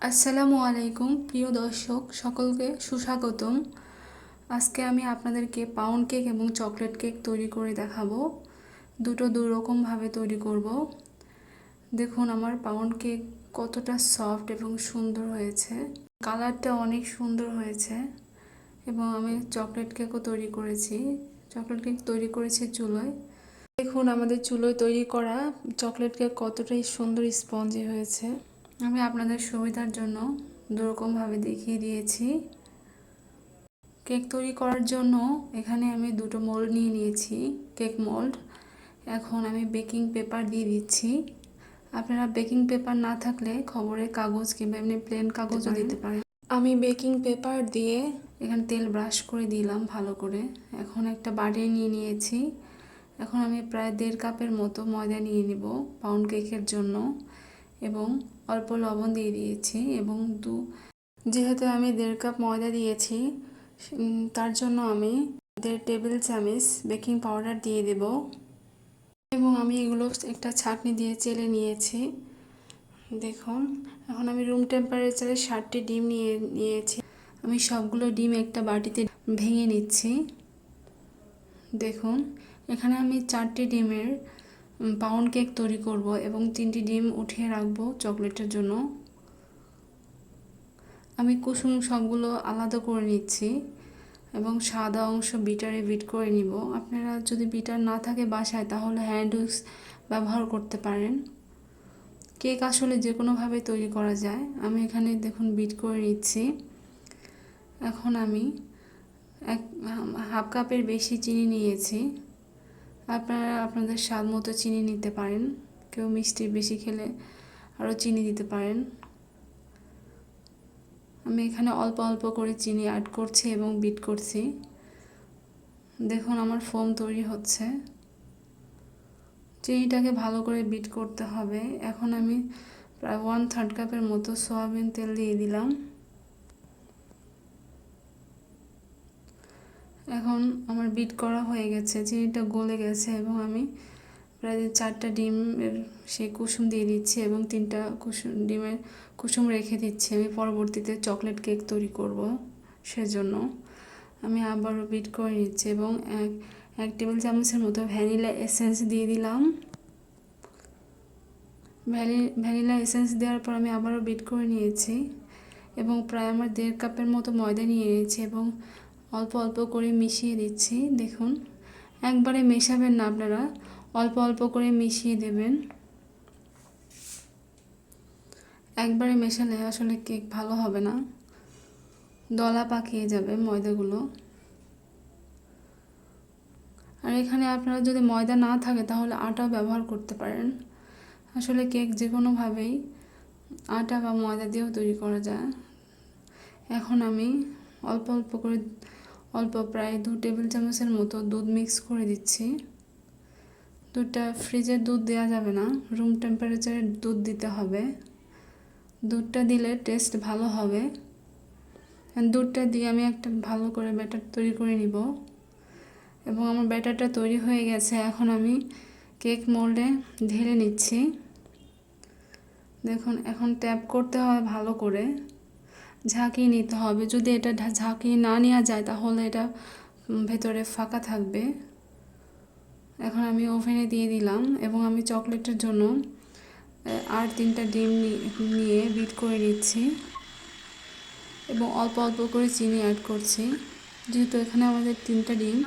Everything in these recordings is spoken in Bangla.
আসসালামু আলাইকুম, প্রিয় দর্শক, সকলকে সুস্বাগতম। আজকে আমি আপনাদেরকে পাউন্ড কেক এবং চকলেট কেক তৈরি করে দেখাবো। দুটো দু রকমভাবে তৈরি করব। দেখুন, আমার পাউন্ড কেক কতটা সফট এবং সুন্দর হয়েছে। কালারটা অনেক সুন্দর হয়েছে এবং আমি চকলেট কেকও তৈরি করেছি। চকলেট কেক তৈরি করেছি চুলোয়। দেখুন, আমাদের চুলোয় তৈরি করা চকলেট কেক কতটাই সুন্দর স্পঞ্জি হয়েছে। আমি আপনাদের সুবিধার জন্য দুরকমভাবে দেখিয়ে দিয়েছি। কেক তৈরি করার জন্য এখানে আমি দুটো মোল্ড নিয়ে নিয়েছি কেক মোল্ড। এখন আমি বেকিং পেপার দিয়ে দিচ্ছি। আপনারা বেকিং পেপার না থাকলে খবরের কাগজ কিংবা এমনি প্লেন কাগজও দিতে পারেন। আমি বেকিং পেপার দিয়ে এখানে তেল ব্রাশ করে দিলাম ভালো করে। এখন একটা বাটি নিয়ে নিয়েছি। এখন আমি প্রায় দেড় কাপের মতো ময়দা নিয়ে নিব পাউন্ড কেকের জন্য। এবং অল্প লবণ দিয়ে দিয়েছি এবং দু, যেহেতু আমি দেড় কাপ ময়দা দিয়েছি তার জন্য আমি দেড় টেবিল চামচ বেকিং পাউডার দিয়ে দেব। এবং আমি এগুলো একটা ছাঁকনি দিয়ে চেলে নিয়েছি। দেখুন, এখন আমি রুম টেম্পারেচারে ষাটটি ডিম নিয়ে, নিয়েছি। আমি সবগুলো ডিম একটা বাটিতে ভেঙে নিচ্ছি। দেখুন, এখানে আমি চারটি ডিমের পাউন্ড কেক তৈরি করব এবং তিনটি ডিম উঠিয়ে রাখব চকলেটের জন্য। আমি কুসুম সবগুলো আলাদা করে নিচ্ছি এবং সাদা অংশ বিটারে বিট করে নিব। আপনারা যদি বিটার না থাকে বাসায়, তাহলে হ্যান্ড উইক্স ব্যবহার করতে পারেন। কেক আসলে যে কোনোভাবে তৈরি করা যায়। আমি এখানে দেখুন বিট করে নিচ্ছি। এখন আমি এক, হাফ কাপের বেশি চিনি নিয়েছি। আপনারা আপনাদের স্বাদ মতো চিনি নিতে পারেন। কেউ মিষ্টি বেশি খেলে আরও চিনি দিতে পারেন। আমি এখানে অল্প অল্প করে চিনি অ্যাড করছি এবং বিট করছি। দেখুন আমার ফোম তৈরি হচ্ছে। চিনিটাকে ভালো করে বিট করতে হবে। এখন আমি প্রায় ওয়ান থার্ড কাপের মতো সয়াবিন তেল দিয়ে দিলাম। এখন আমার বিট করা হয়ে গেছে চিনিটা গলে গেছে এবং আমি প্রায় চারটা ডিমের সেই কুসুম দিয়ে দিচ্ছি এবং তিনটা কুসুম, ডিমের কুসুম রেখে দিচ্ছি। আমি পরবর্তীতে চকলেট কেক তৈরি করব সেজন্য। আমি আবারও বিট করে নিচ্ছি এবং এক এক টেবিল চামচের মতো ভ্যানিলা এসেন্স দিয়ে দিলাম। ভ্যানি ভ্যানিলা এসেন্স দেওয়ার পর আমি আবারও বিট করে নিয়েছি এবং প্রায় আমার দেড় কাপের মতো ময়দা নিয়ে নিয়েছি এবং অল্প অল্প করে মিশিয়ে দিচ্ছি, দেখুন। একবারে মেশাবেন না আপনারা, অল্প অল্প করে মিশিয়ে দেবেন। একবারে মেশালে আসলে কেক ভালো হবে না। দলা পাকিয়ে যাবে ময়দাগুলো। আর এখানে আপনারা যদি ময়দা না থাকে, তাহলে আটাও ব্যবহার করতে পারেন। আসলে কেক যে কোনোভাবেই আটা বা ময়দা দিয়েও তৈরি করা যায়। এখন আমি অল্প অল্প করে অল্প প্রায় দু টেবিল চামচের মতো দুধ মিক্স করে দিচ্ছি। দুধটা ফ্রিজের দুধ দেওয়া যাবে না রুম টেম্পারেচারের দুধ দিতে হবে। দুধটা দিলে টেস্ট ভালো হবে। দুধটা দিয়ে আমি একটা ভালো করে ব্যাটার তৈরি করে নিব। এবং আমার ব্যাটারটা তৈরি হয়ে গেছে, এখন আমি কেক মোল্ডে ঢেলে নিচ্ছি। দেখুন, এখন ট্যাপ করতে হয় ভালো করে। ঝাঁকিয়ে নিতে হবে। যদি এটা ঝাঁকিয়ে না নেওয়া যায়, তাহলে এটা ভেতরে ফাঁকা থাকবে। এখন আমি ওভেনে দিয়ে দিলাম এবং আমি চকলেটের জন্য আর তিনটা ডিম নিয়ে বিট করে নিচ্ছি এবং অল্প অল্প করে চিনি অ্যাড করছি। যেহেতু এখানে আমাদের তিনটা ডিম,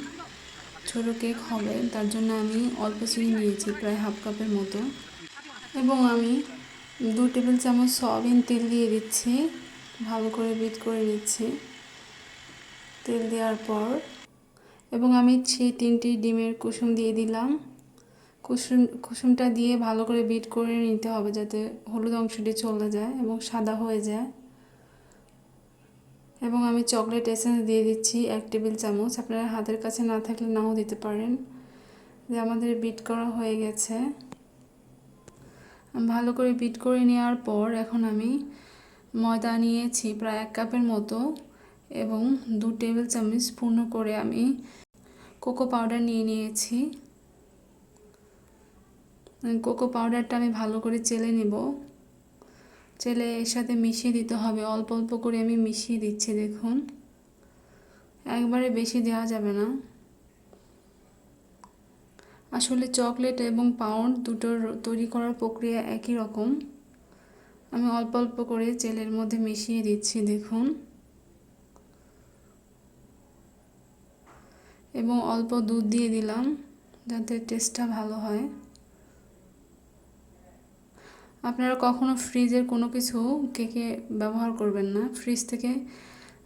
ছোটো কেক হবে, তার জন্য আমি অল্প চিনি নিয়েছি, প্রায় হাফ কাপের মতো। এবং আমি দু টেবিল চামচ সয়াবিন তেল দিয়ে দিচ্ছি। ভালো করে বিট করে নিচ্ছি। তেল দেওয়ার পর। এবং আমি সেই তিনটি ডিমের কুসুম দিয়ে দিলাম। কুসুম, কুসুমটা দিয়ে ভালো করে বিট করে নিতে হবে যাতে হলুদ অংশটি চলে যায় এবং সাদা হয়ে যায়। এবং আমি চকলেট এসেন্স দিয়ে দিচ্ছি এক টেবিল চামচ। আপনারা হাতের কাছে না থাকলে নাও দিতে পারেন। যে আমাদের বিট করা হয়ে গেছে। ভালো করে বিট করে নেওয়ার পর এখন আমি ময়দা নিয়েছি প্রায় এক কাপের মতো এবং দু টেবিল চামচ পূর্ণ করে আমি কোকো পাউডার নিয়ে নিয়েছি। কোকো পাউডারটা আমি ভালো করে চেলে নেব। চেলে এর সাথে মিশিয়ে দিতে হবে। অল্প অল্প করে আমি মিশিয়ে দিচ্ছি, দেখুন। একবারে বেশি দেওয়া যাবে না। আসলে চকলেট এবং পাউন্ড দুটোর তৈরি করার প্রক্রিয়া একই রকম। আমি অল্প অল্প করে জেলের মধ্যে মিশিয়ে দিচ্ছি, দেখুন। এবং অল্প দুধ দিয়ে দিলাম যাতে টেস্টটা ভালো হয়। আপনারা কখনো ফ্রিজের কোনো কিছু কেকে ব্যবহার করবেন না। ফ্রিজ থেকে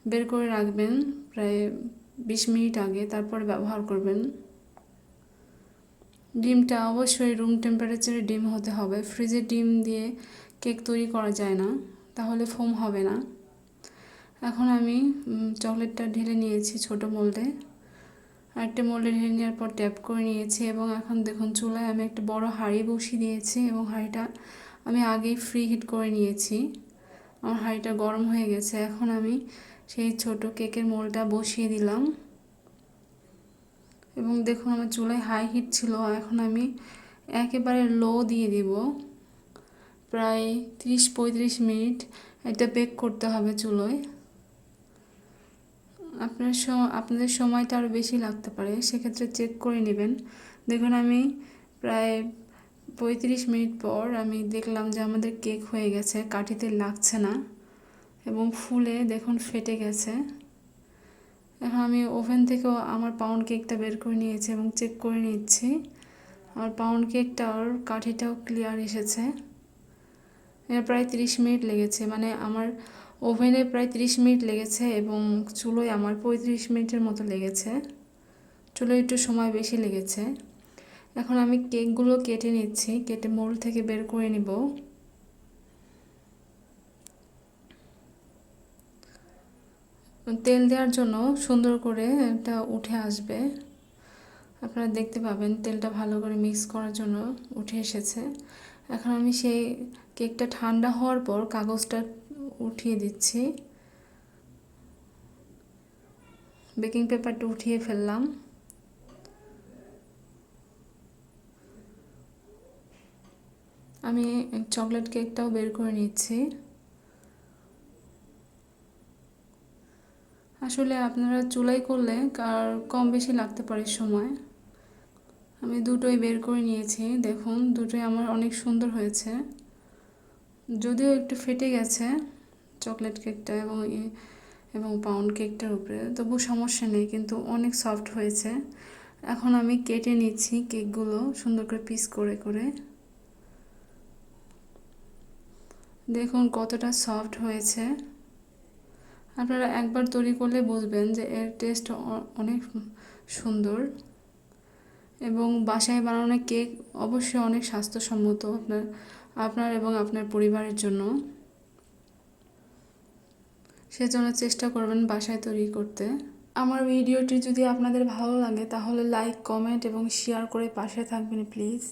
বের করে রাখবেন প্রায় বিশ মিনিট আগে, তারপরে ব্যবহার করবেন। ডিমটা অবশ্যই রুম টেম্পারেচারে ডিম হতে হবে। ফ্রিজে ডিম দিয়ে কেক তৈরি করা যায় না, তাহলে ফোম হবে না। এখন আমি চকলেটটা ঢেলে নিয়েছি ছোট মোল্ডে। আরেকটা মোল্ডে ঢেলে নেওয়ার পর ট্যাপ করে নিয়েছি এবং এখন দেখুন চুলায় আমি একটা বড় হাঁড়ি বসিয়ে দিয়েছি এবং হাঁড়িটা আমি আগেই ফ্রি হিট করে নিয়েছি। আমার হাঁড়িটা গরম হয়ে গেছে, এখন আমি সেই ছোট কেকের মোলটা বসিয়ে দিলাম। এবং দেখুন আমার চুলায় হাই হিট ছিল, এখন আমি একেবারে লো দিয়ে দিব। প্রায় তিরিশ পঁয়ত্রিশ মিনিট এটা বেক করতে হবে চুলোয়। আপনার আপনাদের সময়টা আরও বেশি লাগতে পারে, সেক্ষেত্রে চেক করে নেবেন। দেখুন, আমি প্রায় পঁয়ত্রিশ মিনিট পর আমি দেখলাম যে আমাদের কেক হয়ে গেছে, কাঠিতে লাগছে না এবং ফুলে দেখুন ফেটে গেছে। এখন আমি ওভেন থেকেও আমার পাউন্ড কেকটা বের করে নিয়েছি এবং চেক করে নিচ্ছি। আমার পাউন্ড কেকটার কাঠিটাও ক্লিয়ার এসেছে। প্রায় তিরিশ মিনিট লেগেছে। মানে আমার ওভেনে প্রায় তিরিশ মিনিট লেগেছে এবং চুলোয় আমার পঁয়ত্রিশ মিনিটের মতো লেগেছে। চুলোয় একটু সময় বেশি লেগেছে। এখন আমি কেকগুলো কেটে নিচ্ছি, কেটে মোল থেকে বের করে নিব। তেল দেওয়ার জন্য সুন্দর করে এটা উঠে আসবে। আপনারা দেখতে পাবেন তেলটা ভালো করে মিক্স করার জন্য উঠে এসেছে। এখন আমি সেই কেকটা ঠান্ডা হওয়ার পর কাগজটা উঠিয়ে দিচ্ছি। বেকিং পেপারটা উঠিয়ে ফেললাম। আমি চকলেট কেকটাও বের করে নিচ্ছি। আসলে আপনারা চুলাই করলে কার কম বেশি লাগতে পারে সময়। আমি দুটোই বের করে নিয়েছি, দেখুন, দুটোই আমার অনেক সুন্দর হয়েছে। যদিও একটু ফেটে গেছে চকলেট কেকটা এবং এবং পাউন্ড কেকটার উপরে তবু সমস্যা নেই, কিন্তু অনেক সফট হয়েছে। এখন আমি কেটে নিচ্ছি কেকগুলো সুন্দর করে পিস করে করে। দেখুন কতটা সফট হয়েছে। আপনারা একবার তৈরি করলে বুঝবেন যে এর টেস্ট অনেক সুন্দর। এবং বাসায় বানানো কেক অবশ্যই অনেক স্বাস্থ্যসম্মত আপনার আপনার এবং আপনার পরিবারের জন্য। সেজন্য চেষ্টা করবেন বাসায় তৈরি করতে। আমার ভিডিওটি যদি আপনাদের ভালো লাগে তাহলে লাইক কমেন্ট এবং শেয়ার করে পাশে থাকবেন প্লিজ